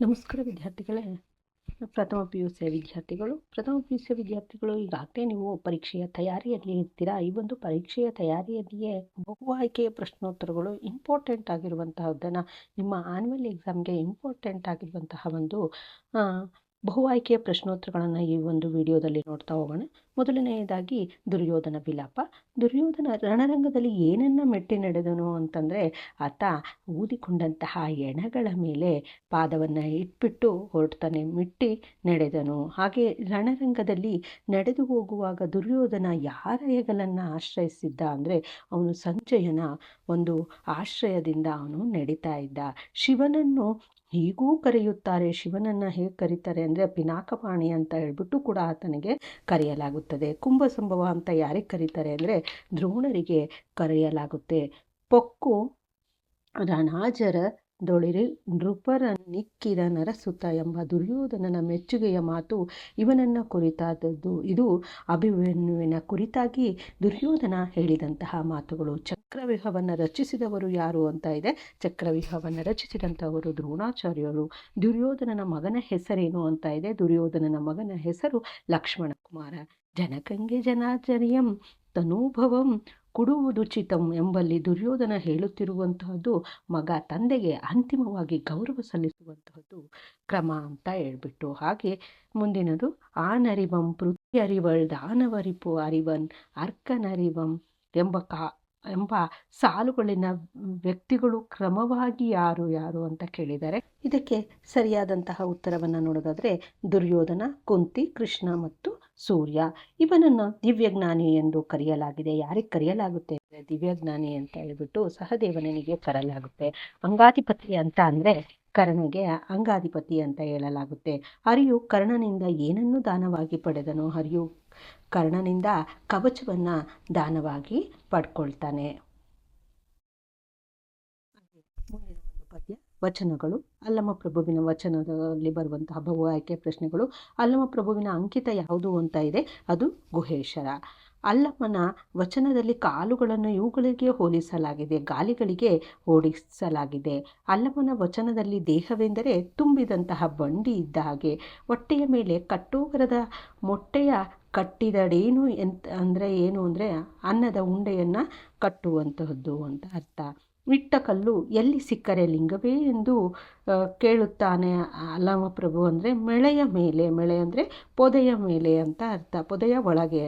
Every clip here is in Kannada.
ನಮಸ್ಕಾರ ವಿದ್ಯಾರ್ಥಿಗಳೇ. ಪ್ರಥಮ ಪಿ ಯು ಸಿಯ ವಿದ್ಯಾರ್ಥಿಗಳು. ಪ್ರಥಮ ಪಿ ಯು ಸಿಯ ವಿದ್ಯಾರ್ಥಿಗಳು ಈಗಾಗಲೇ ನೀವು ಪರೀಕ್ಷೆಯ ತಯಾರಿಯಲ್ಲಿ ಇರ್ತೀರಾ? ಈ ಒಂದು ಪರೀಕ್ಷೆಯ ತಯಾರಿಯಲ್ಲಿಯೇ ಬಹು ಆಯ್ಕೆಯ ಪ್ರಶ್ನೋತ್ತರಗಳು ಇಂಪಾರ್ಟೆಂಟ್ ಆಗಿರುವಂತಹದ್ದನ್ನು, ನಿಮ್ಮ ಆನ್ಯುವಲ್ ಎಕ್ಸಾಮ್ಗೆ ಇಂಪಾರ್ಟೆಂಟ್ ಆಗಿರುವಂತಹ ಒಂದು ಬಹು ಆಯ್ಕೆಯ ಪ್ರಶ್ನೋತ್ತರಗಳನ್ನು ಈ ಒಂದು ವಿಡಿಯೋದಲ್ಲಿ ನೋಡ್ತಾ ಹೋಗೋಣ. ಮೊದಲನೆಯದಾಗಿ ದುರ್ಯೋಧನ ವಿಲಾಪ. ದುರ್ಯೋಧನ ರಣರಂಗದಲ್ಲಿ ಏನನ್ನ ಮೆಟ್ಟಿ ನಡೆದನು ಅಂತಂದರೆ ಆತ ಊದಿಕೊಂಡಂತಹ ಎಣಗಳ ಮೇಲೆ ಪಾದವನ್ನು ಇಟ್ಬಿಟ್ಟು ಹೊರಡ್ತಾನೆ ಮೆಟ್ಟಿ ನಡೆದನು. ಹಾಗೆ ರಣರಂಗದಲ್ಲಿ ನಡೆದು ಹೋಗುವಾಗ ದುರ್ಯೋಧನ ಯಾರ ಹೆಗಲನ್ನು ಆಶ್ರಯಿಸಿದ್ದ ಅಂದರೆ ಅವನು ಸಂಜಯನ ಒಂದು ಆಶ್ರಯದಿಂದ ಅವನು ನಡೀತಾ ಇದ್ದ. ಶಿವನನ್ನು ಹೀಗೂ ಕರೆಯುತ್ತಾರೆ. ಶಿವನನ್ನು ಹೇಗೆ ಕರೀತಾರೆ ಅಂದರೆ ಪಿನಾಕಪಾಣಿ ಅಂತ ಹೇಳ್ಬಿಟ್ಟು ಕೂಡ ಆತನಿಗೆ ಕರೆಯಲಾಗುತ್ತದೆ. ಕುಂಭಸಂಭವ ಅಂತ ಯಾರಿಗೆ ಕರೀತಾರೆ ಅಂದರೆ ದ್ರೋಣರಿಗೆ ಕರೆಯಲಾಗುತ್ತೆ. ಪೊಕ್ಕು ರಣಾಜರ ದೊಳಿರಿ ನೃಪರ ನಿಕ್ಕಿದ ನರಸುತ ಎಂಬ ದುರ್ಯೋಧನನ ಮೆಚ್ಚುಗೆಯ ಮಾತು ಇವನನ್ನು ಕುರಿತಾದದ್ದು. ಇದು ಅಭಿಮನ್ಯುವಿನ ಕುರಿತಾಗಿ ದುರ್ಯೋಧನ ಹೇಳಿದಂತಹ ಮಾತುಗಳು. ಚಕ್ರವ್ಯೂಹವನ್ನು ರಚಿಸಿದವರು ಯಾರು ಅಂತ ಇದೆ. ಚಕ್ರವ್ಯೂಹವನ್ನು ರಚಿಸಿದಂಥವರು ದ್ರೋಣಾಚಾರ್ಯರು. ದುರ್ಯೋಧನನ ಮಗನ ಹೆಸರೇನು ಅಂತ ಇದೆ. ದುರ್ಯೋಧನನ ಮಗನ ಹೆಸರು ಲಕ್ಷ್ಮಣ ಕುಮಾರ ಜನಕಂಗೆ ಜನಾಚರ್ಯಂ ತನೂಭವಂ ಕುಡುವುದುಚಿತಂ ಎಂಬಲ್ಲಿ ದುರ್ಯೋಧನ ಹೇಳುತ್ತಿರುವಂತಹದ್ದು ಮಗ ತಂದೆಗೆ ಅಂತಿಮವಾಗಿ ಗೌರವ ಸಲ್ಲಿಸುವಂತಹದ್ದು ಕ್ರಮ ಅಂತ ಹೇಳ್ಬಿಟ್ಟು. ಹಾಗೆ ಮುಂದಿನದು, ಆನರಿವಂ ಪೃಥ್ವಿ ಅರಿವಳ್ ದಾನವರಿಪು ಅರಿವನ್ ಅರ್ಕನರಿವಂ ಎಂಬ ಕಾ ಎಂಬ ಸಾಲುಗಳಿನ ವ್ಯಕ್ತಿಗಳು ಕ್ರಮವಾಗಿ ಯಾರು ಯಾರು ಅಂತ ಕೇಳಿದ್ದಾರೆ. ಇದಕ್ಕೆ ಸರಿಯಾದಂತಹ ಉತ್ತರವನ್ನು ನೋಡೋದಾದರೆ ದುರ್ಯೋಧನ, ಕುಂತಿ, ಕೃಷ್ಣ ಮತ್ತು ಸೂರ್ಯ. ಇವನನ್ನು ದಿವ್ಯಜ್ಞಾನಿ ಎಂದು ಕರೆಯಲಾಗಿದೆ. ಯಾರಿಗೆ ಕರೆಯಲಾಗುತ್ತೆ ದಿವ್ಯಜ್ಞಾನಿ ಅಂತ ಹೇಳ್ಬಿಟ್ಟು ಸಹದೇವನಿಗೆ ಕರೆಯಲಾಗುತ್ತೆ. ಅಂಗಾಧಿಪತಿ ಅಂತ ಅಂದರೆ ಕರ್ಣಗೆ ಅಂಗಾಧಿಪತಿ ಅಂತ ಹೇಳಲಾಗುತ್ತೆ. ಹರಿಯು ಕರ್ಣನಿಂದ ಏನನ್ನು ದಾನವಾಗಿ ಪಡೆದನು? ಹರಿಯು ಕರ್ಣನಿಂದ ಕವಚವನ್ನು ದಾನವಾಗಿ ಪಡ್ಕೊಳ್ತಾನೆ. ಮುಂದಿನ ಒಂದು ಪದ್ಯ, ವಚನಗಳು. ಅಲ್ಲಮ ಪ್ರಭುವಿನ ವಚನದಲ್ಲಿ ಬರುವಂತಹ ಬಹು ಆಯ್ಕೆ ಪ್ರಶ್ನೆಗಳು. ಅಲ್ಲಮ ಪ್ರಭುವಿನ ಅಂಕಿತ ಯಾವುದು ಅಂತ ಇದೆ? ಅದು ಗುಹೇಶ್ವರ ಅಲ್ಲಮ್ಮನ ವಚನದಲ್ಲಿ ಕಾಲುಗಳನ್ನು ಇವುಗಳಿಗೆ ಹೋಲಿಸಲಾಗಿದೆ, ಗಾಲಿಗಳಿಗೆ ಓಡಿಸಲಾಗಿದೆ. ಅಲ್ಲಮ್ಮನ ವಚನದಲ್ಲಿ ದೇಹವೆಂದರೆ ತುಂಬಿದಂತಹ ಬಂಡಿ ಇದ್ದ ಹಾಗೆ, ಹೊಟ್ಟೆಯ ಮೇಲೆ ಕಟ್ಟೋಗರದ ಮೊಟ್ಟೆಯ ಕಟ್ಟಿದಡೇನು ಎಂತ, ಅಂದರೆ ಏನು, ಅಂದರೆ ಅನ್ನದ ಉಂಡೆಯನ್ನು ಕಟ್ಟುವಂತಹದ್ದು ಅಂತ ಅರ್ಥ. ಇಟ್ಟ ಕಲ್ಲು ಎಲ್ಲಿ ಸಿಕ್ಕರೆ ಲಿಂಗವೇ ಎಂದು ಕೇಳುತ್ತಾನೆ ಅಲ್ಲಮ ಪ್ರಭು ಅಂದರೆ ಮೆಳೆಯ ಮೇಲೆ, ಮೆಳೆ ಅಂದರೆ ಪೊದೆಯ ಮೇಲೆ ಅಂತ ಅರ್ಥ, ಪೊದೆಯ ಒಳಗೆ.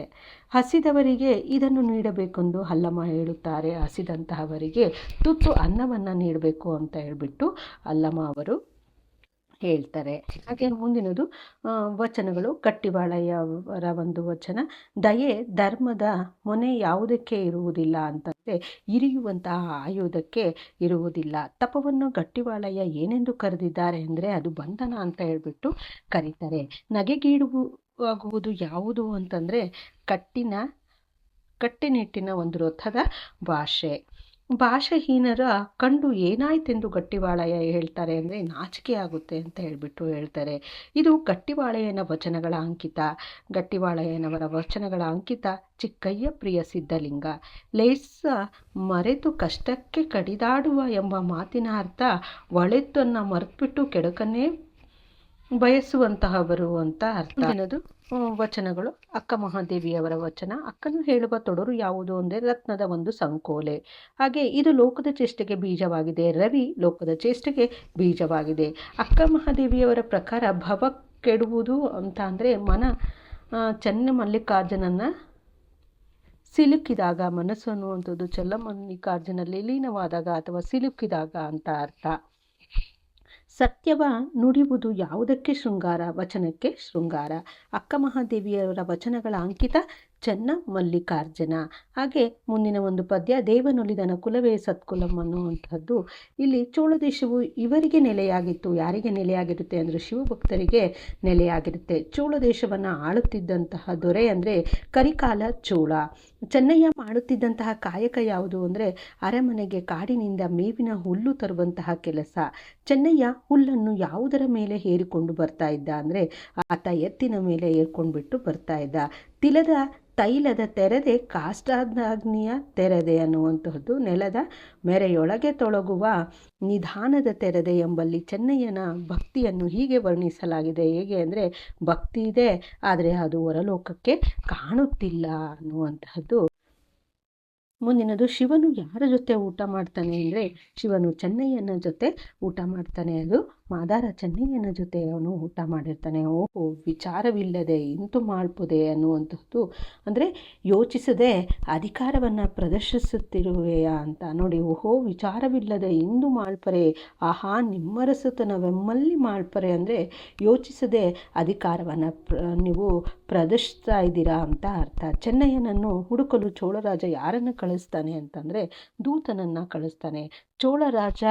ಹಸಿದವರಿಗೆ ಇದನ್ನು ನೀಡಬೇಕೆಂದು ಅಲ್ಲಮ್ಮ ಹೇಳುತ್ತಾರೆ. ಹಸಿದಂತಹವರಿಗೆ ತುತ್ತು ಅನ್ನವನ್ನು ನೀಡಬೇಕು ಅಂತ ಹೇಳಿಬಿಟ್ಟು ಅಲ್ಲಮ್ಮ ಅವರು ಹೇಳ್ತಾರೆ. ಹಾಗೆ ಮುಂದಿನದು ವಚನಗಳು. ಕಟ್ಟಿಬಾಳಯ್ಯವರ ಒಂದು ವಚನ. ದಯೆ ಧರ್ಮದ ಮೊನೆ ಯಾವುದಕ್ಕೆ ಇರುವುದಿಲ್ಲ ಅಂತಂದರೆ ಇರಿಯುವಂತಹ ಆಯುಧಕ್ಕೆ ಇರುವುದಿಲ್ಲ. ತಪವನ್ನು ಗಟ್ಟಿಬಾಳಯ್ಯ ಏನೆಂದು ಕರೆದಿದ್ದಾರೆ ಅಂದರೆ ಅದು ಬಂಧನ ಅಂತ ಹೇಳ್ಬಿಟ್ಟು ಕರೀತಾರೆ. ನಗೆಗೀಡುವು ಆಗುವುದು ಯಾವುದು ಅಂತಂದರೆ ಕಟ್ಟಿನ ಕಟ್ಟಿನಿಟ್ಟಿನ ಒಂದು ರಥದ ಭಾಷೆ. ಭಾಷೆಹೀನರ ಕಂಡು ಏನಾಯ್ತೆಂದು ಗಟ್ಟಿವಾಳಯ್ಯ ಹೇಳ್ತಾರೆ ಅಂದರೆ ನಾಚಿಕೆ ಆಗುತ್ತೆ ಅಂತ ಹೇಳಿಬಿಟ್ಟು ಹೇಳ್ತಾರೆ. ಇದು ಗಟ್ಟಿವಾಳಯ್ಯನ ವಚನಗಳ ಅಂಕಿತ. ಗಟ್ಟಿವಾಳಯ್ಯನವರ ವಚನಗಳ ಅಂಕಿತ ಚಿಕ್ಕಯ್ಯ ಪ್ರಿಯ ಸಿದ್ಧಲಿಂಗ. ಲೇಸ ಮರೆತು ಕಷ್ಟಕ್ಕೆ ಕಡಿದಾಡುವ ಎಂಬ ಮಾತಿನ ಅರ್ಥ ಒಳೆತನ್ನು ಮರೆತುಬಿಟ್ಟು ಕೆಡುಕನ್ನೇ ಬಯಸುವಂತಹವರು ಅಂತ ಅರ್ಥ. ಏನದು ವಚನಗಳು. ಅಕ್ಕ ಮಹಾದೇವಿಯವರ ವಚನ. ಅಕ್ಕನು ಹೇಳುವ ತೊಡರು ಯಾವುದು ಅಂದರೆ ರತ್ನದ ಒಂದು ಸಂಕೋಲೆ. ಹಾಗೆ ಇದು ಲೋಕದ ಚೇಷ್ಟೆಗೆ ಬೀಜವಾಗಿದೆ. ರವಿ ಲೋಕದ ಚೇಷ್ಟೆಗೆ ಬೀಜವಾಗಿದೆ. ಅಕ್ಕ ಮಹಾದೇವಿಯವರ ಪ್ರಕಾರ ಭವ ಕೆಡುವುದು ಅಂತ ಅಂದರೆ ಮನ ಚನ್ನ ಮಲ್ಲಿಕಾರ್ಜುನನ್ನು ಸಿಲುಕಿದಾಗ, ಮನಸ್ಸು ಅನ್ನುವಂಥದ್ದು ಚಲ್ಲಮಲ್ಲಿಕಾರ್ಜುನಲ್ಲಿ ಲೀನವಾದಾಗ ಅಥವಾ ಸಿಲುಕಿದಾಗ ಅಂತ ಅರ್ಥ. ಸತ್ಯವ ನುಡಿಯುವುದು ಯಾವುದಕ್ಕೆ ಶೃಂಗಾರ? ವಚನಕ್ಕೆ ಶೃಂಗಾರ. ಅಕ್ಕ ಮಹಾದೇವಿಯವರ ವಚನಗಳ ಅಂಕಿತ ಚೆನ್ನ ಮಲ್ಲಿಕಾರ್ಜುನ. ಹಾಗೆ ಮುಂದಿನ ಒಂದು ಪದ್ಯ, ದೇವನೊಲಿದನ ಕುಲವೇ ಸತ್ಕುಲಂ ಅನ್ನುವಂಥದ್ದು. ಇಲ್ಲಿ ಚೋಳ ದೇಶವು ಇವರಿಗೆ ನೆಲೆಯಾಗಿತ್ತು. ಯಾರಿಗೆ ನೆಲೆಯಾಗಿರುತ್ತೆ ಅಂದರೆ ಶಿವಭಕ್ತರಿಗೆ ನೆಲೆಯಾಗಿರುತ್ತೆ. ಚೋಳ ದೇಶವನ್ನು ಆಳುತ್ತಿದ್ದಂತಹ ದೊರೆ ಅಂದರೆ ಕರಿಕಾಲ ಚೋಳ. ಚೆನ್ನಯ್ಯ ಮಾಡುತ್ತಿದ್ದಂತಹ ಕಾಯಕ ಯಾವುದು ಅಂದರೆ ಅರಮನೆಗೆ ಕಾಡಿನಿಂದ ಮೇವಿನ ಹುಲ್ಲು ತರುವಂತಹ ಕೆಲಸ. ಚೆನ್ನಯ್ಯ ಹುಲ್ಲನ್ನು ಯಾವುದರ ಮೇಲೆ ಹೇರಿಕೊಂಡು ಬರ್ತಾ ಇದ್ದ ಅಂದರೆ ಆತ ಎತ್ತಿನ ಮೇಲೆ ಏರ್ಕೊಂಡ್ಬಿಟ್ಟು ಬರ್ತಾ ಇದ್ದ. ತಿಲದ ತೈಲದ ತೆರೆದೆ ಕಾಷ್ಟಾಗ್ನಿಯ ತೆರೆದೆ ಅನ್ನುವಂತಹದ್ದು ನೆಲದ ಮೆರೆಯೊಳಗೆ ತೊಳಗುವ ನಿಧಾನದ ತೆರೆದೆ ಎಂಬಲ್ಲಿ ಚೆನ್ನಯ್ಯನ ಭಕ್ತಿಯನ್ನು ಹೀಗೆ ವರ್ಣಿಸಲಾಗಿದೆ. ಹೇಗೆ ಅಂದರೆ, ಭಕ್ತಿ ಇದೆ, ಆದರೆ ಅದು ಹೊರಲೋಕಕ್ಕೆ ಕಾಣುತ್ತಿಲ್ಲ ಅನ್ನುವಂತಹದ್ದು ಮುಂದಿನದು ಶಿವನು ಯಾರ ಜೊತೆ ಊಟ ಮಾಡ್ತಾನೆ ಅಂದರೆ ಶಿವನು ಚೆನ್ನಯ್ಯನ ಜೊತೆ ಊಟ ಮಾಡ್ತಾನೆ. ಅದು ಮಾದಾರ ಚೆನ್ನಯ್ಯನ ಜೊತೆ ಅವನು ಊಟ ಮಾಡಿರ್ತಾನೆ. ಓಹೋ, ವಿಚಾರವಿಲ್ಲದೆ ಇಂತು ಮಾಡ್ಬೋದೆ ಅನ್ನುವಂಥದ್ದು. ಅಂದರೆ ಯೋಚಿಸದೆ ಅಧಿಕಾರವನ್ನು ಪ್ರದರ್ಶಿಸುತ್ತಿರುವೆಯಾ ಅಂತ. ನೋಡಿ, ಓಹೋ, ವಿಚಾರವಿಲ್ಲದೆ ಇಂದು ಮಾಡ್ಪರೆ. ಆಹಾ, ನಿಮ್ಮರಸುತನವೆಮ್ಮಲ್ಲಿ ಮಾಡ್ಪರೆ ಅಂದರೆ ಯೋಚಿಸದೆ ಅಧಿಕಾರವನ್ನು ನೀವು ಪ್ರದರ್ಶಿಸ್ತಾ ಇದ್ದೀರಾ ಅಂತ ಅರ್ಥ. ಚೆನ್ನಯ್ಯನನ್ನು ಹುಡುಕಲು ಚೋಳರಾಜ ಯಾರನ್ನು ಕಳಿಸ್ತಾನೆ ಅಂತಂದರೆ ದೂತನನ್ನು ಕಳಿಸ್ತಾನೆ. ಚೋಳರಾಜ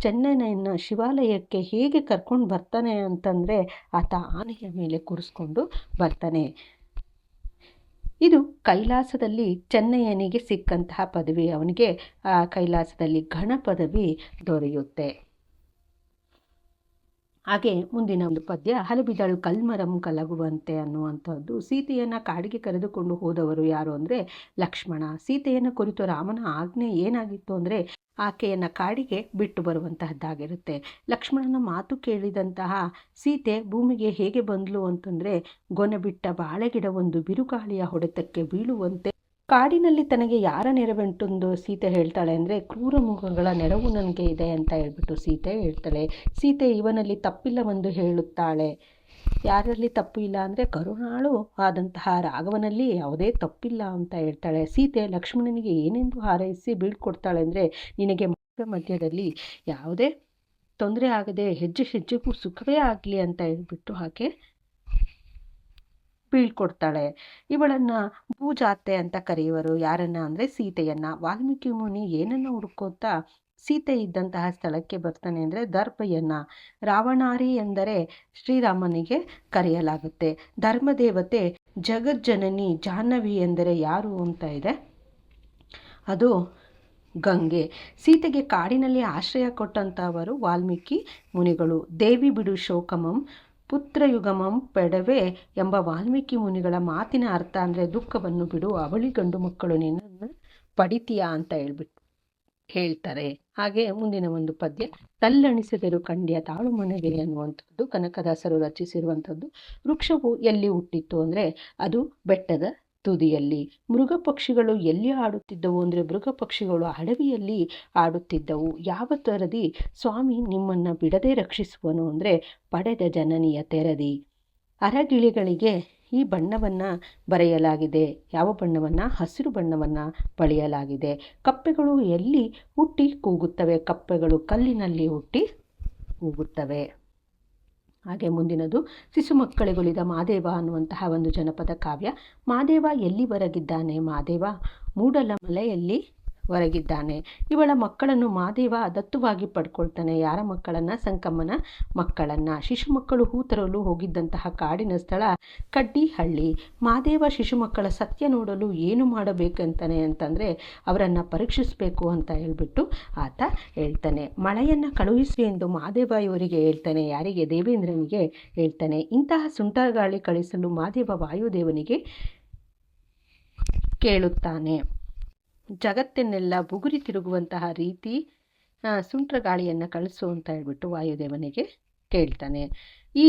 ಚೆನ್ನಯ್ಯನ ಶಿವಾಲಯಕ್ಕೆ ಹೇಗೆ ಕರ್ಕೊಂಡು ಬರ್ತಾನೆ ಅಂತಂದರೆ ಆತ ಆನೆಯ ಮೇಲೆ ಕೂರಿಸ್ಕೊಂಡು ಬರ್ತಾನೆ. ಇದು ಕೈಲಾಸದಲ್ಲಿ ಚೆನ್ನಯ್ಯನಿಗೆ ಸಿಕ್ಕಂತಹ ಪದವಿ. ಅವನಿಗೆ ಆ ಕೈಲಾಸದಲ್ಲಿ ಘನ ಪದವಿ ದೊರೆಯುತ್ತೆ. ಹಾಗೆ ಮುಂದಿನ ಒಂದು ಪದ್ಯ, ಹಲಬಿದಳು ಕಲ್ಮರಂ ಕಲಗುವಂತೆ ಅನ್ನುವಂಥದ್ದು. ಸೀತೆಯನ್ನು ಕಾಡಿಗೆ ಕರೆದುಕೊಂಡು ಹೋದವರು ಯಾರು ಅಂದರೆ ಲಕ್ಷ್ಮಣ. ಸೀತೆಯನ್ನು ಕುರಿತು ರಾಮನ ಆಜ್ಞೆ ಏನಾಗಿತ್ತು ಅಂದರೆ ಆಕೆಯನ್ನು ಕಾಡಿಗೆ ಬಿಟ್ಟು ಬರುವಂತಹದ್ದಾಗಿರುತ್ತೆ. ಲಕ್ಷ್ಮಣನ ಮಾತು ಕೇಳಿದಂತಹ ಸೀತೆ ಭೂಮಿಗೆ ಹೇಗೆ ಬಂದ್ಲು ಅಂತಂದರೆ, ಗೊನೆ ಬಿಟ್ಟ ಬಾಳೆಗಿಡ ಒಂದು ಬಿರುಗಾಳಿಯ ಹೊಡೆತಕ್ಕೆ ಬೀಳುವಂತೆ ಕಾಡಿನಲ್ಲಿ ತನಗೆ ಯಾರ ನೆರವೆಂಟೊಂದು ಸೀತೆ ಹೇಳ್ತಾಳೆ ಅಂದರೆ ಕ್ರೂರ ಮುಖಗಳ ನೆರವು ನನಗೆ ಇದೆ ಅಂತ ಹೇಳ್ಬಿಟ್ಟು ಸೀತೆ ಹೇಳ್ತಾಳೆ. ಸೀತೆ ಇವನಲ್ಲಿ ತಪ್ಪಿಲ್ಲವೆಂದು ಹೇಳುತ್ತಾಳೆ. ಯಾರಲ್ಲಿ ತಪ್ಪು ಇಲ್ಲ ಅಂದರೆ ಕರುಣಾಳು ಆದಂತಹ ರಾಘವನಲ್ಲಿ ಯಾವುದೇ ತಪ್ಪಿಲ್ಲ ಅಂತ ಹೇಳ್ತಾಳೆ. ಸೀತೆ ಲಕ್ಷ್ಮಣನಿಗೆ ಏನೆಂದು ಹಾರೈಸಿ ಬೀಳ್ಕೊಡ್ತಾಳೆ ಅಂದರೆ ನಿನಗೆ ಮಧ್ಯ ಮಧ್ಯದಲ್ಲಿ ಯಾವುದೇ ತೊಂದರೆ ಆಗದೆ ಹೆಜ್ಜೆ ಹೆಜ್ಜೆಗೂ ಸುಖವೇ ಆಗಲಿ ಅಂತ ಹೇಳ್ಬಿಟ್ಟು ಆಕೆ ಬೀಳ್ಕೊಡ್ತಾಳೆ. ಇವಳನ್ನು ಭೂಜಾತೆ ಅಂತ ಕರೆಯುವರು. ಯಾರನ್ನ ಅಂದರೆ ಸೀತೆಯನ್ನ. ವಾಲ್ಮೀಕಿ ಮುನಿ ಏನನ್ನು ಹುಡುಕೋತಾ ಸೀತೆ ಇದ್ದಂತಹ ಸ್ಥಳಕ್ಕೆ ಬರ್ತಾನೆ ಅಂದರೆ ದರ್ಪಯ್ಯನ ರಾವಣಾರಿ ಎಂದರೆ ಶ್ರೀರಾಮನಿಗೆ ಕರೆಯಲಾಗುತ್ತೆ. ಧರ್ಮದೇವತೆ ಜಗಜ್ಜನನಿ ಜಾಹ್ನವಿ ಎಂದರೆ ಯಾರು ಅಂತ ಇದೆ? ಅದು ಗಂಗೆ. ಸೀತೆಗೆ ಕಾಡಿನಲ್ಲಿ ಆಶ್ರಯ ಕೊಟ್ಟಂಥವರು ವಾಲ್ಮೀಕಿ ಮುನಿಗಳು. ದೇವಿ ಬಿಡು ಶೋಕಮಂ ಪುತ್ರಯುಗಮಂ ಪೆಡವೆ ಎಂಬ ವಾಲ್ಮೀಕಿ ಮುನಿಗಳ ಮಾತಿನ ಅರ್ಥ ಅಂದರೆ ದುಃಖವನ್ನು ಬಿಡು ಅವಳಿ ಗಂಡು ಮಕ್ಕಳು ನಿನ್ನನ್ನು ಪಡಿತೀಯಾ ಅಂತ ಹೇಳ್ಬಿಟ್ಟು ಹೇಳ್ತಾರೆ. ಹಾಗೆ ಮುಂದಿನ ಒಂದು ಪದ್ಯ, ತಲ್ಲಣಿಸಿದರು ಕಂಡ್ಯ ತಾಳು ಮನೆಗೆ ಅನ್ನುವಂಥದ್ದು, ಕನಕದಾಸರು ರಚಿಸಿರುವಂಥದ್ದು, ವೃಕ್ಷವು ಎಲ್ಲಿ ಹುಟ್ಟಿತ್ತು ಅಂದರೆ ಅದು ಬೆಟ್ಟದ ತುದಿಯಲ್ಲಿ ಮೃಗ ಪಕ್ಷಿಗಳು ಎಲ್ಲಿ ಆಡುತ್ತಿದ್ದವು ಅಂದರೆ ಮೃಗ ಪಕ್ಷಿಗಳು ಅಡವಿಯಲ್ಲಿ ಆಡುತ್ತಿದ್ದವು. ಯಾವ ತರದಿ? ಸ್ವಾಮಿ ನಿಮ್ಮನ್ನು ಬಿಡದೆ ರಕ್ಷಿಸುವನು ಅಂದರೆ ಪಡೆದ ಜನನಿಯ ತೆರದಿ. ಅರಗಿಳಿಗಳಿಗೆ ಈ ಬಣ್ಣವನ್ನು ಬರೆಯಲಾಗಿದೆ. ಯಾವ ಬಣ್ಣವನ್ನು? ಹಸಿರು ಬಣ್ಣವನ್ನು ಬಳಿಯಲಾಗಿದೆ. ಕಪ್ಪೆಗಳು ಎಲ್ಲಿ ಹುಟ್ಟಿ ಕೂಗುತ್ತವೆ? ಕಪ್ಪೆಗಳು ಕಲ್ಲಿನಲ್ಲಿ ಹುಟ್ಟಿ ಕೂಗುತ್ತವೆ. ಹಾಗೆ ಮುಂದಿನದು ಶಿಶು ಮಕ್ಕಳಿಗೊಳಿದ ಮಾದೇವ ಅನ್ನುವಂತಹ ಒಂದು ಜನಪದ ಕಾವ್ಯ. ಮಾದೇವ ಎಲ್ಲಿವರೆಗಿದ್ದಾನೆ ಮಾದೇವ? ಮೂಡಲ ಮಲೆಯಲ್ಲಿ ಹೊರಗಿದ್ದಾನೆ. ಇವಳ ಮಕ್ಕಳನ್ನು ಮಾದೇವ ದತ್ತುವಾಗಿ ಪಡ್ಕೊಳ್ತಾನೆ. ಯಾರ ಮಕ್ಕಳನ್ನು? ಸಂಕಮ್ಮನ ಮಕ್ಕಳನ್ನು. ಶಿಶು ಮಕ್ಕಳು ಹೂ ತರಲು ಹೋಗಿದ್ದಂತಹ ಕಾಡಿನ ಸ್ಥಳ ಕಡ್ಡಿಹಳ್ಳಿ. ಮಾದೇವ ಶಿಶು ಮಕ್ಕಳ ಸತ್ಯ ನೋಡಲು ಏನು ಮಾಡಬೇಕಂತಾನೆ ಅಂತಂದರೆ ಅವರನ್ನು ಪರೀಕ್ಷಿಸಬೇಕು ಅಂತ ಹೇಳ್ಬಿಟ್ಟು ಆತ ಹೇಳ್ತಾನೆ. ಮಳೆಯನ್ನು ಕಳುಹಿಸಿ ಎಂದು ಮಾದೇವ ಇವರಿಗೆ ಹೇಳ್ತಾನೆ. ಯಾರಿಗೆ? ದೇವೇಂದ್ರನಿಗೆ ಹೇಳ್ತಾನೆ. ಇಂತಹ ಸುಂಟರಗಾಳಿ ಕಳಿಸಲು ಮಾದೇವ ವಾಯುದೇವನಿಗೆ ಕೇಳುತ್ತಾನೆ. ಜಗತ್ತನ್ನೆಲ್ಲ ಬುಗುರಿ ತಿರುಗುವಂತಹ ರೀತಿ ಸುಂಟ್ರ ಗಾಳಿಯನ್ನು ಕಳಿಸು ಅಂತ ಹೇಳ್ಬಿಟ್ಟು ವಾಯುದೇವನಿಗೆ ಕೇಳ್ತಾನೆ ಈ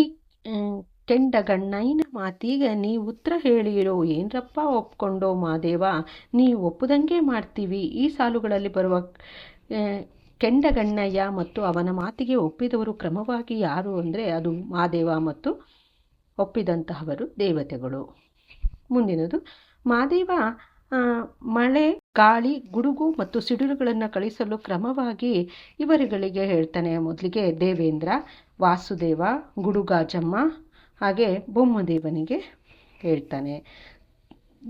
ಕೆಂಡ ಗಣ್ಣೈನ ಮಾತಿಗೆ ನೀ ಉತ್ತರ ಹೇಳಿರೋ ಏನರಪ್ಪ ಒಪ್ಕೊಂಡೋ ಮಾದೇವ? ನೀ ಒಪ್ಪದಂಗೆ ಮಾಡ್ತೀವಿ. ಈ ಸಾಲುಗಳಲ್ಲಿ ಬರುವ ಕೆಂಡಗಣ್ಣಯ್ಯ ಮತ್ತು ಅವನ ಮಾತಿಗೆ ಒಪ್ಪಿದವರು ಕ್ರಮವಾಗಿ ಯಾರು ಅಂದರೆ ಅದು ಮಾದೇವ ಮತ್ತು ಒಪ್ಪಿದಂತಹವರು ದೇವತೆಗಳು. ಮುಂದಿನದು, ಮಾದೇವ ಮಳೆ ಗಾಳಿ, ಗುಡುಗು ಮತ್ತು ಸಿಡಿಲುಗಳನ್ನು ಕಳಿಸಲು ಕ್ರಮವಾಗಿ ಇವರುಗಳಿಗೆ ಹೇಳ್ತಾನೆ ಮೊದಲಿಗೆ ದೇವೇಂದ್ರ, ವಾಸುದೇವ, ಗುಡುಗಾಜಮ್ಮ ಹಾಗೆ ಬೊಮ್ಮದೇವನಿಗೆ ಹೇಳ್ತಾನೆ.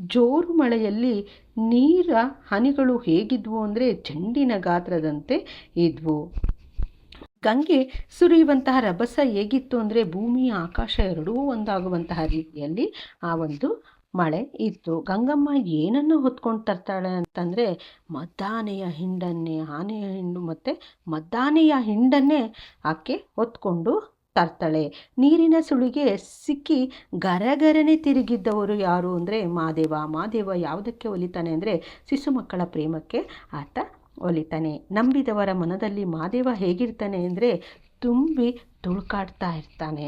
ಜೋರು ಮಳೆಯಲ್ಲಿ ನೀರ, ಹನಿಗಳು ಹೇಗಿದ್ವು ಅಂದರೆ ಚೆಂಡಿನ ಗಾತ್ರದಂತೆ ಇದ್ವು. ಗಂಗೆ ಸುರಿಯುವಂತಹ ರಭಸ ಹೇಗಿತ್ತು ಅಂದರೆ ಭೂಮಿ ಆಕಾಶ ಎರಡೂ ಒಂದಾಗುವಂತಹ ರೀತಿಯಲ್ಲಿ ಆ ಒಂದು ಮಳೆ ಇತ್ತು. ಗಂಗಮ್ಮ ಏನನ್ನು ಹೊತ್ಕೊಂಡು ತರ್ತಾಳೆ ಅಂತಂದರೆ, ಮದ್ದಾನೆಯ ಹಿಂಡನ್ನೇ, ಆನೆಯ ಹಿಂಡು ಮತ್ತು ಮದ್ದಾನೆಯ ಹಿಂಡನ್ನೇ ಆಕೆ ಹೊತ್ಕೊಂಡು ತರ್ತಾಳೆ. ನೀರಿನ ಸುಳಿಗೆ ಸಿಕ್ಕಿ ಗರಗರನೆ ತಿರುಗಿದ್ದವರು ಯಾರು ಅಂದರೆ, ಮಾದೇವ. ಮಾದೇವ ಯಾವುದಕ್ಕೆ ಒಲಿತಾನೆ ಅಂದರೆ, ಶಿಶು ಮಕ್ಕಳ ಪ್ರೇಮಕ್ಕೆ ಆತ ಒಲಿತಾನೆ. ನಂಬಿದವರ ಮನದಲ್ಲಿ ಮಾದೇವ ಹೇಗಿರ್ತಾನೆ ಅಂದರೆ, ತುಂಬಿ ತುಳುಕಾಡ್ತಾ ಇರ್ತಾನೆ.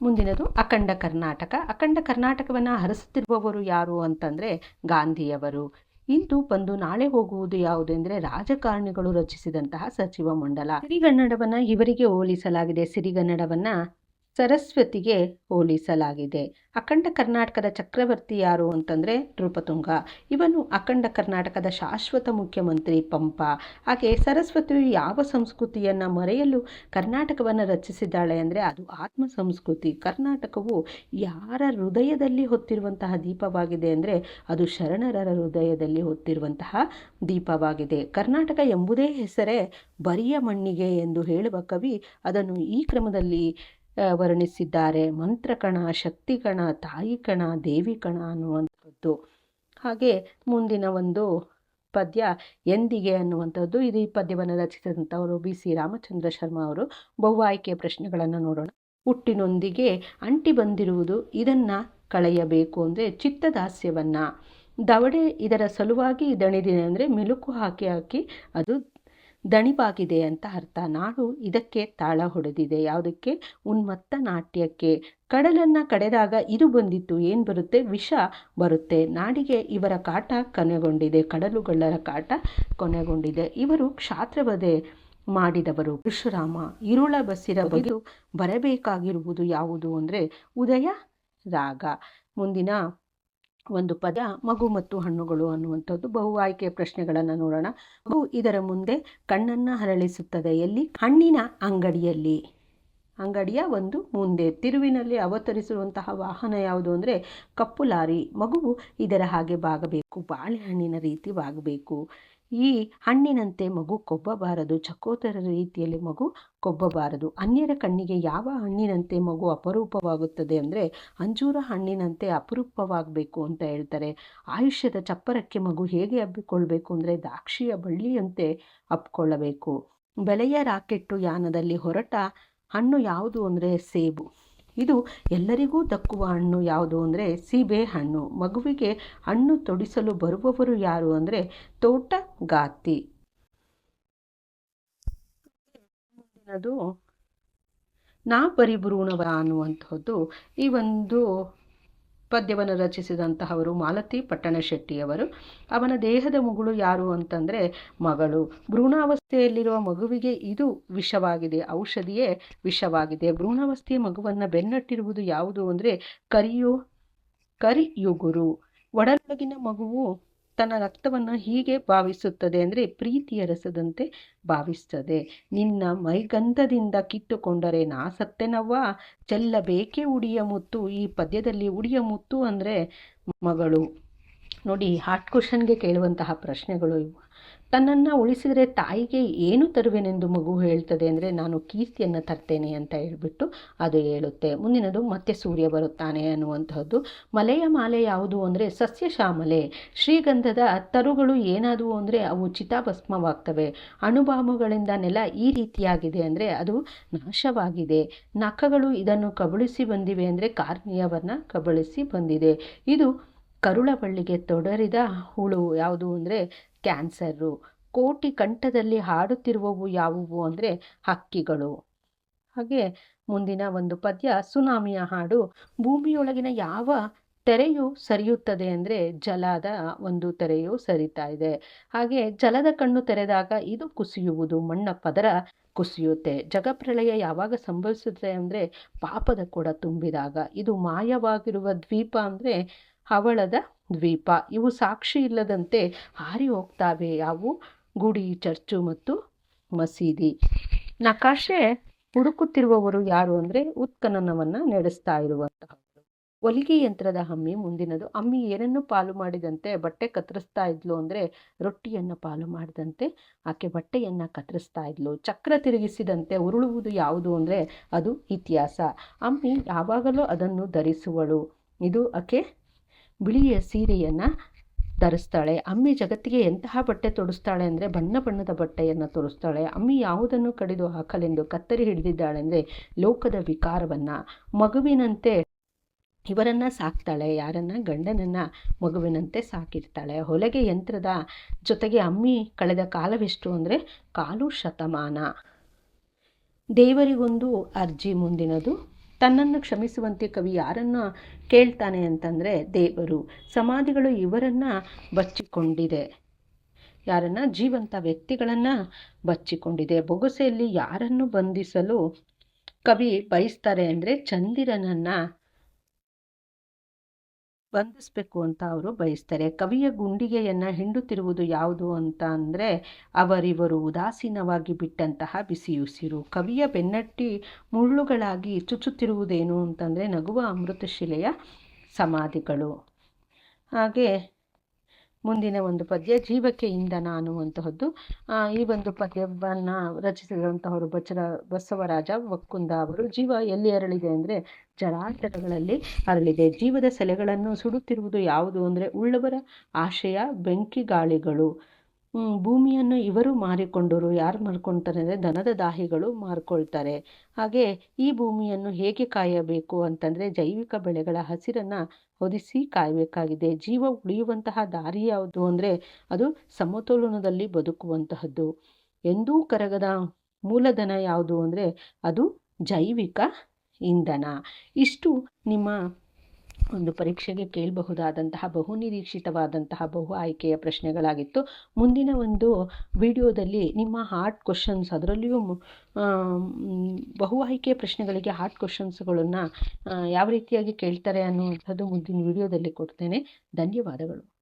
ಮುಂದಿನದು ಅಖಂಡ ಕರ್ನಾಟಕ. ಅಖಂಡ ಕರ್ನಾಟಕವನ್ನು ಹರಿಸುತ್ತಿರುವವರು ಯಾರು ಅಂತಂದರೆ ಗಾಂಧಿಯವರು. ಇಂದು ಬಂದು ನಾಳೆ ಹೋಗುವುದು ಯಾವುದೆಂದರೆ ರಾಜಕಾರಣಿಗಳು ರಚಿಸಿದಂತಹ ಸಚಿವ ಮಂಡಲ. ಸಿರಿಗನ್ನಡವನ್ನು ಇವರಿಗೆ ಹೋಲಿಸಲಾಗಿದೆ. ಸಿರಿಗನ್ನಡವನ್ನು ಸರಸ್ವತಿಗೆ ಹೋಲಿಸಲಾಗಿದೆ. ಅಖಂಡ ಕರ್ನಾಟಕದ ಚಕ್ರವರ್ತಿ ಯಾರು ಅಂತಂದರೆ ನೃಪತುಂಗ ಇವನು ಅಖಂಡ ಕರ್ನಾಟಕದ ಶಾಶ್ವತ ಮುಖ್ಯಮಂತ್ರಿ ಪಂಪ. ಹಾಗೆ ಸರಸ್ವತಿಯು ಯಾವ ಸಂಸ್ಕೃತಿಯನ್ನು ಮರೆಯಲು ಕರ್ನಾಟಕವನ್ನು ರಚಿಸಿದ್ದಾಳೆ ಅಂದರೆ ಅದು ಆತ್ಮ ಸಂಸ್ಕೃತಿ. ಕರ್ನಾಟಕವು ಯಾರ ಹೃದಯದಲ್ಲಿ ಹೊತ್ತಿರುವಂತಹ ದೀಪವಾಗಿದೆ ಅಂದರೆ ಅದು ಶರಣರ ಹೃದಯದಲ್ಲಿ ಹೊತ್ತಿರುವಂತಹ ದೀಪವಾಗಿದೆ. ಕರ್ನಾಟಕ ಎಂಬುದೇ ಹೆಸರೇ ಬರಿಯ ಮಣ್ಣಿಗೆ ಎಂದು ಹೇಳುವ ಕವಿ ಅದನ್ನು ಈ ಕ್ರಮದಲ್ಲಿ ವರ್ಣಿಸಿದ್ದಾರೆ. ಮಂತ್ರಕಣ, ಶಕ್ತಿಕಣ ತಾಯಿ ಕಣ ದೇವಿ ಕಣ ಅನ್ನುವಂಥದ್ದು. ಹಾಗೆ ಮುಂದಿನ ಒಂದು ಪದ್ಯ, ಎಂದಿಗೆ ಅನ್ನುವಂಥದ್ದು. ಇದು ಈ ಪದ್ಯವನ್ನು ರಚಿಸಿದಂಥವರು ಬಿ ಸಿ ರಾಮಚಂದ್ರ ಶರ್ಮ ಅವರು. ಬಹು ಆಯ್ಕೆಯ ಪ್ರಶ್ನೆಗಳನ್ನು ನೋಡೋಣ. ಹುಟ್ಟಿನೊಂದಿಗೆ ಅಂಟಿ ಬಂದಿರುವುದು ಇದನ್ನು ಕಳೆಯಬೇಕು ಅಂದರೆ ಚಿತ್ತದಾಸ್ಯವನ್ನು. ದವಡೆ ಇದರ ಸಲುವಾಗಿ ದಣಿದಿದೆ ಅಂದರೆ ಮೆಲುಕು ಹಾಕಿ ಹಾಕಿ ಅದು ದಣಿವಾಗಿದೆ ಅಂತ ಅರ್ಥ. ನಾಡು ಇದಕ್ಕೆ ತಾಳ ಹೊಡೆದಿದೆ. ಯಾವುದಕ್ಕೆ? ಉನ್ಮತ್ತ ನಾಟ್ಯಕ್ಕೆ. ಕಡಲನ್ನು ಕಡೆದಾಗ ಇದು ಬಂದಿತ್ತು. ಏನು ಬರುತ್ತೆ? ವಿಷ ಬರುತ್ತೆ. ನಾಡಿಗೆ ಇವರ ಕಾಟ ಕೊನೆಗೊಂಡಿದೆ. ಕಡಲುಗಳ್ಳರ ಕಾಟ ಕೊನೆಗೊಂಡಿದೆ. ಇವರು ಕ್ಷಾತ್ರವಧೆ ಮಾಡಿದವರು. ಪರಶುರಾಮ, ಇರುಳ ಬಸಿರ ಬಗೆದು ಬರಬೇಕಾಗಿರುವುದು ಯಾವುದು ಅಂದರೆ ಉದಯ, ರಾಗ. ಮುಂದಿನ ಒಂದು ಪದ ಮಗು ಮತ್ತು ಹಣ್ಣುಗಳು ಅನ್ನುವಂಥದ್ದು. ಬಹು ಆಯ್ಕೆಯ ಪ್ರಶ್ನೆಗಳನ್ನು ನೋಡೋಣ. ಮಗು ಇದರ ಮುಂದೆ ಕಣ್ಣನ್ನು ಹರಳಿಸುತ್ತದೆ. ಎಲ್ಲಿ? ಹಣ್ಣಿನ ಅಂಗಡಿಯಲ್ಲಿ. ಅಂಗಡಿಯ ಒಂದು ಮುಂದೆ. ತಿರುವಿನಲ್ಲಿ ಅವತರಿಸುವಂತಹ ವಾಹನ ಯಾವುದು ಅಂದರೆ ಕಪ್ಪು ಲಾರಿ. ಮಗುವು ಇದರ ಹಾಗೆ ಬಾಗಬೇಕು. ಬಾಳೆಹಣ್ಣಿನ ರೀತಿ ಬಾಗಬೇಕು. ಈ ಹಣ್ಣಿನಂತೆ ಮಗು ಕೊಬ್ಬಬಾರದು. ಚಕೋತರ ರೀತಿಯಲ್ಲಿ ಮಗು ಕೊಬ್ಬಬಾರದು. ಅನ್ಯರ ಕಣ್ಣಿಗೆ ಯಾವ ಹಣ್ಣಿನಂತೆ ಮಗು ಅಪರೂಪವಾಗುತ್ತದೆ ಅಂದರೆ ಅಂಜೂರ ಹಣ್ಣಿನಂತೆ ಅಪರೂಪವಾಗಬೇಕು ಅಂತ ಹೇಳ್ತಾರೆ. ಆಯುಷ್ಯದ ಚಪ್ಪರಕ್ಕೆ ಮಗು ಹೇಗೆ ಹಬ್ಬಿಕೊಳ್ಬೇಕು ಅಂದರೆ ದಾಕ್ಷಿಯ ಬಳ್ಳಿಯಂತೆ ಅಪ್ಕೊಳ್ಳಬೇಕು ಬೆಲೆಯ ರಾಕೆಟ್ಟು ಯಾನದಲ್ಲಿ ಹೊರಟ ಹಣ್ಣು ಯಾವುದು ಅಂದರೆ ಸೇಬು. ಇದು ಎಲ್ಲರಿಗೂ ದಕ್ಕುವ ಹಣ್ಣು. ಯಾವುದು ಅಂದರೆ ಸೀಬೆ ಹಣ್ಣು. ಮಗುವಿಗೆ ಹಣ್ಣು ತೊಡಿಸಲು ಬರುವವರು ಯಾರು ಅಂದರೆ ತೋಟಗಾತಿ ಮುಂದಿನದು ನಾ ಪರಿಭ್ರೂಣವ ಅನ್ನುವಂಥದ್ದು ಈ ಒಂದು ಪದ್ಯವನ್ನು ರಚಿಸಿದಂತಹವರು ಮಾಲತಿ ಪಟ್ಟಣಶೆಟ್ಟಿಯವರು ಅವನ ದೇಹದ ಮಗಳು ಯಾರು ಅಂತಂದರೆ ಮಗಳು. ಭ್ರೂಣಾವಸ್ಥೆಯಲ್ಲಿರುವ ಮಗುವಿಗೆ ಇದು ವಿಷವಾಗಿದೆ, ಔಷಧಿಯೇ ವಿಷವಾಗಿದೆ. ಭ್ರೂಣಾವಸ್ಥೆಯ ಮಗುವನ್ನು ಬೆನ್ನಟ್ಟಿರುವುದು ಯಾವುದು ಅಂದರೆ ಕರಿಯು, ಕರಿಯುಗುರು. ಒಡಲೊಳಗಿನ ಮಗುವು ತನ್ನ ರಕ್ತವನ್ನು ಹೀಗೆ ಭಾವಿಸುತ್ತದೆ ಅಂದರೆ ಪ್ರೀತಿಯ ರಸದಂತೆ ಭಾವಿಸ್ತದೆ. ನಿನ್ನ ಮೈಗಂಧದಿಂದ ಕಿತ್ತುಕೊಂಡರೆ ನಾ ಸತ್ತೆನವ್ವ ಚೆಲ್ಲಬೇಕೆ ಉಡಿಯ ಮುತ್ತು. ಈ ಪದ್ಯದಲ್ಲಿ ಉಡಿಯ ಮುತ್ತು ಅಂದರೆ ಮಗಳು. ನೋಡಿ ಹಾರ್ಟ್ ಕ್ವಶನ್ಗೆ ಕೇಳುವಂತಹ ಪ್ರಶ್ನೆಗಳು ಇವು. ತನ್ನನ್ನು ಉಳಿಸಿದರೆ ತಾಯಿಗೆ ಏನು ತರುವೆನೆಂದು ಮಗು ಹೇಳ್ತದೆ ಅಂದರೆ, ನಾನು ಕೀರ್ತಿಯನ್ನು ತರ್ತೇನೆ ಅಂತ ಹೇಳಿಬಿಟ್ಟು ಅದು ಹೇಳುತ್ತೆ. ಮುಂದಿನದು, ಮತ್ತೆ ಸೂರ್ಯ ಬರುತ್ತಾನೆ ಅನ್ನುವಂಥದ್ದು ಮಲೆಯ ಮಾಲೆ ಯಾವುದು ಅಂದರೆ ಸಸ್ಯಶಾಮಲೆ ಶ್ರೀಗಂಧದ ತರುಗಳು ಏನಾದವು ಅಂದರೆ, ಅವು ಚಿತಾಭಸ್ಮವಾಗ್ತವೆ. ಅಣುಬಾಮುಗಳಿಂದ ನೆಲ ಈ ರೀತಿಯಾಗಿದೆ ಅಂದರೆ, ಅದು ನಾಶವಾಗಿದೆ. ನಖಗಳು ಇದನ್ನು ಕಬಳಿಸಿ ಬಂದಿವೆ ಅಂದರೆ, ಕಾರ್ನಿಯವನ್ನು ಕಬಳಿಸಿ ಬಂದಿದೆ. ಇದು ಕರುಳಬಳ್ಳಿಗೆ ತೊಡರಿದ ಹುಳು ಯಾವುದು ಅಂದರೆ ಕ್ಯಾನ್ಸರು. ಕೋಟಿ ಕಂಠದಲ್ಲಿ ಹಾಡುತ್ತಿರುವವು ಯಾವುವು ಅಂದರೆ ಹಕ್ಕಿಗಳು. ಹಾಗೆ ಮುಂದಿನ ಒಂದು ಪದ್ಯ, ಸುನಾಮಿಯ ಹಾಡು. ಭೂಮಿಯೊಳಗಿನ ಯಾವ ತೆರೆಯು ಸರಿಯುತ್ತದೆ ಅಂದರೆ ಜಲದ ಒಂದು ತೆರೆಯು ಸರಿತಾ ಇದೆ. ಹಾಗೆ ಜಲದ ಕಣ್ಣು ತೆರೆದಾಗ ಇದು ಕುಸಿಯುವುದು, ಮಣ್ಣ ಪದರ ಕುಸಿಯುತ್ತೆ. ಜಗಪ್ರಳಯ ಯಾವಾಗ ಸಂಭವಿಸುತ್ತೆ ಅಂದರೆ ಪಾಪದ ಕೂಡ ತುಂಬಿದಾಗ. ಇದು ಮಾಯವಾಗಿರುವ ದ್ವೀಪ ಅಂದರೆ ಹವಳದ ದ್ವೀಪ. ಇವು ಸಾಕ್ಷಿ ಇಲ್ಲದಂತೆ ಹಾರಿ ಹೋಗ್ತಾವೆ. ಯಾವು ಗುಡಿ, ಚರ್ಚು ಮತ್ತು ಮಸೀದಿ. ನಕಾಶೆ ಹುಡುಕುತ್ತಿರುವವರು ಯಾರು ಅಂದರೆ ಉತ್ಖನನವನ್ನು ನಡೆಸ್ತಾ ಇರುವಂತಹ ಹೊಲಿಗೆ ಯಂತ್ರದ ಅಮ್ಮಿ ಮುಂದಿನದು. ಅಮ್ಮಿ ಏನನ್ನು ಪಾಲು ಮಾಡಿದಂತೆ ಬಟ್ಟೆ ಕತ್ತರಿಸ್ತಾ ಇದ್ಲು ಅಂದರೆ ರೊಟ್ಟಿಯನ್ನು ಪಾಲು ಮಾಡಿದಂತೆ ಆಕೆ ಬಟ್ಟೆಯನ್ನು ಕತ್ತರಿಸ್ತಾ ಇದ್ಲು. ಚಕ್ರ ತಿರುಗಿಸಿದಂತೆ ಉರುಳುವುದು ಯಾವುದು ಅಂದರೆ ಅದು ಇತಿಹಾಸ. ಅಮ್ಮಿ ಯಾವಾಗಲೂ ಅದನ್ನು ಧರಿಸುವಳು. ಇದು ಆಕೆ ಬಿಳಿಯ ಸೀರೆಯನ್ನು ಧರಿಸ್ತಾಳೆ. ಅಮ್ಮಿ ಜಗತ್ತಿಗೆ ಎಂತಹ ಬಟ್ಟೆ ತೊಡಿಸ್ತಾಳೆ ಅಂದರೆ ಬಣ್ಣ ಬಣ್ಣದ ಬಟ್ಟೆಯನ್ನು ತೊಡಿಸ್ತಾಳೆ. ಅಮ್ಮಿ ಯಾವುದನ್ನು ಕಡಿದು ಹಾಕಲೆಂದು ಕತ್ತರಿ ಹಿಡಿದಿದ್ದಾಳೆ ಅಂದರೆ ಲೋಕದ ವಿಕಾರವನ್ನು, ಮಗುವಿನಂತೆ ಇವರನ್ನು ಸಾಕ್ತಾಳೆ. ಯಾರನ್ನು? ಗಂಡನನ್ನು ಮಗುವಿನಂತೆ ಸಾಕಿರ್ತಾಳೆ. ಹೊಲಗೆ ಯಂತ್ರದ ಜೊತೆಗೆ ಅಮ್ಮಿ ಕಳೆದ ಕಾಲವೆಷ್ಟು ಅಂದರೆ ಕಾಲು ಶತಮಾನ. ದೇವರಿಗೊಂದು ಅರ್ಜಿ ಮುಂದಿನದು. ತನ್ನನ್ನು ಕ್ಷಮಿಸುವಂತೆ ಕವಿ ಯಾರನ್ನು ಕೇಳ್ತಾನೆ ಅಂತಂದರೆ ದೇವರು. ಸಮಾಧಿಗಳು ಇವರನ್ನು ಬಚ್ಚಿಕೊಂಡಿದೆ. ಯಾರನ್ನು? ಜೀವಂತ ವ್ಯಕ್ತಿಗಳನ್ನು ಬಚ್ಚಿಕೊಂಡಿದೆ. ಬೊಗಸೆಯಲ್ಲಿ ಯಾರನ್ನು ಬಂಧಿಸಲು ಕವಿ ಬಯಸ್ತಾರೆ ಅಂದರೆ ಚಂದಿರನನ್ನು ಬಂಧಿಸಬೇಕು ಅಂತ ಅವರು ಬಯಸ್ತಾರೆ. ಕವಿಯ ಗುಂಡಿಗೆಯನ್ನು ಹಿಂಡುತ್ತಿರುವುದು ಯಾವುದು ಅಂತ ಅಂದರೆ ಅವರಿವರು ಉದಾಸೀನವಾಗಿ ಬಿಟ್ಟಂತಹ ಬಿಸಿಯುಸಿರು. ಕವಿಯ ಬೆನ್ನಟ್ಟಿ ಮುಳ್ಳುಗಳಾಗಿ ಚುಚ್ಚುತ್ತಿರುವುದೇನು ಅಂತಂದರೆ ನಗುವ ಅಮೃತಶಿಲೆಯ ಸಮಾಧಿಗಳು. ಹಾಗೆ ಮುಂದಿನ ಒಂದು ಪದ್ಯ, ಜೀವಕ್ಕೆ ಇಂಧನ ಅನ್ನುವಂತಹದ್ದು ಈ ಒಂದು ಪದ್ಯವನ್ನು ರಚಿಸಿರುವಂತಹವರು ಬಚ್ಚರ ಬಸವರಾಜ ವಕ್ಕುಂದ ಅವರು, ಜೀವ ಎಲ್ಲಿ ಅರಳಿದೆ ಅಂದರೆ ಜಲಾಂತರಗಳಲ್ಲಿ ಅರಳಿದೆ. ಜೀವದ ಸೆಲೆಗಳನ್ನು ಸುಡುತ್ತಿರುವುದು ಯಾವುದು ಅಂದರೆ ಉಳ್ಳವರ ಆಶಯ ಬೆಂಕಿ ಗಾಳಿಗಳು. ಭೂಮಿಯನ್ನು ಇವರು ಮಾರಿಕೊಂಡರು. ಯಾರು ಮಾರ್ಕೊಳ್ತಾರೆ ಅಂದರೆ ದನದ ದಾಹಿಗಳು ಮಾರ್ಕೊಳ್ತಾರೆ. ಹಾಗೆ ಈ ಭೂಮಿಯನ್ನು ಹೇಗೆ ಕಾಯಬೇಕು ಅಂತಂದರೆ ಜೈವಿಕ ಬೆಳೆಗಳ ಹಸಿರನ್ನು ಹೊದಿಸಿ ಕಾಯಬೇಕಾಗಿದೆ. ಜೀವ ಉಳಿಯುವಂತಹ ದಾರಿ ಯಾವುದು ಅಂದರೆ ಅದು ಸಮತೋಲನದಲ್ಲಿ ಬದುಕುವಂತಹದ್ದು. ಎಂದೂ ಕರಗದ ಮೂಲಧನ ಯಾವುದು ಅಂದರೆ ಅದು ಜೈವಿಕ ಇಂಧನ. ಇಷ್ಟು ನಿಮ್ಮ ಒಂದು ಪರೀಕ್ಷೆಗೆ ಕೇಳಬಹುದಾದಂತಹ, ಬಹು ನಿರೀಕ್ಷಿತವಾದಂತಹ, ಬಹು ಆಯ್ಕೆಯ ಪ್ರಶ್ನೆಗಳಾಗಿತ್ತು. ಮುಂದಿನ ಒಂದು ವಿಡಿಯೋದಲ್ಲಿ ನಿಮ್ಮ ಹಾರ್ಟ್ ಕ್ವಶನ್ಸ್ ಅದರಲ್ಲಿಯೂ ಬಹು ಆಯ್ಕೆಯ ಪ್ರಶ್ನೆಗಳಿಗೆ ಹಾರ್ಟ್ ಕ್ವಶನ್ಸ್ಗಳನ್ನು ಯಾವ ರೀತಿಯಾಗಿ ಕೇಳ್ತಾರೆ ಅನ್ನುವಂಥದ್ದು ಮುಂದಿನ ವಿಡಿಯೋದಲ್ಲಿ ಕೊಡ್ತೇನೆ. ಧನ್ಯವಾದಗಳು.